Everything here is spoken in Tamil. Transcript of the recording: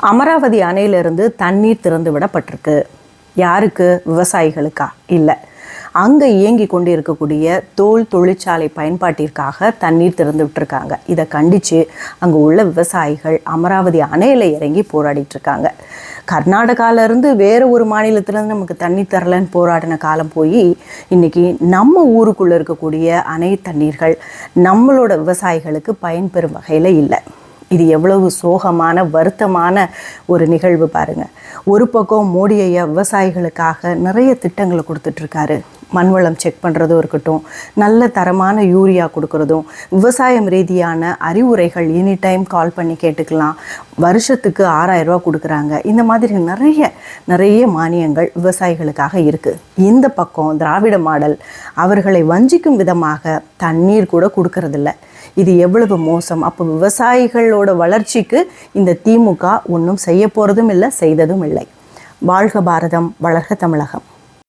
அமராவதி அணையிலிருந்து தண்ணீர் திறந்து விடப்பட்டிருக்கு. யாருக்கு? விவசாயிகளுக்கா? இல்லை. அங்கே இயங்கி கொண்டு இருக்கக்கூடிய தோல் தொழிற்சாலை பயன்பாட்டிற்காக தண்ணீர் திறந்து விட்டுருக்காங்க. இதை கண்டித்து அங்கே உள்ள விவசாயிகள் அமராவதி அணையில் இறங்கி போராடிட்டு இருக்காங்க. கர்நாடகால இருந்து ஒரு மாநிலத்திலேருந்து நமக்கு தண்ணி தரலன்னு போராடின காலம் போய் இன்றைக்கி நம்ம ஊருக்குள்ளே இருக்கக்கூடிய அணை தண்ணீர்கள் நம்மளோட விவசாயிகளுக்கு பயன்பெறும் வகையில் இல்லை. இது எவ்வளவு சோகமான வருத்தமான ஒரு நிகழ்வு பாருங்க. ஒரு பக்கம் மோடி ஐயா விவசாயிகளுக்காக நிறைய திட்டங்களை கொடுத்துட்ருக்காரு மண்வளம் செக் பண்ணுறதும் இருக்கட்டும். நல்ல தரமான யூரியா கொடுக்குறதும் விவசாயம் ரீதியான அறிவுரைகள் எனி டைம் கால் பண்ணி கேட்டுக்கலாம். வருஷத்துக்கு ஆறாயிரம் ரூபா கொடுக்குறாங்க. இந்த மாதிரி நிறைய நிறைய மானியங்கள் விவசாயிகளுக்காக இருக்குது இந்த பக்கம் திராவிட மாடல் அவர்களை வஞ்சிக்கும் விதமாக தண்ணீர் கூட கொடுக்கறதில்ல. இது எவ்வளவு மோசம். அப்போ விவசாயிகளோட வளர்ச்சிக்கு இந்த திமுக ஒன்றும் செய்ய போகிறதும் இல்லை செய்ததும் இல்லை. வாழ்க பாரதம் வளர்க தமிழகம்.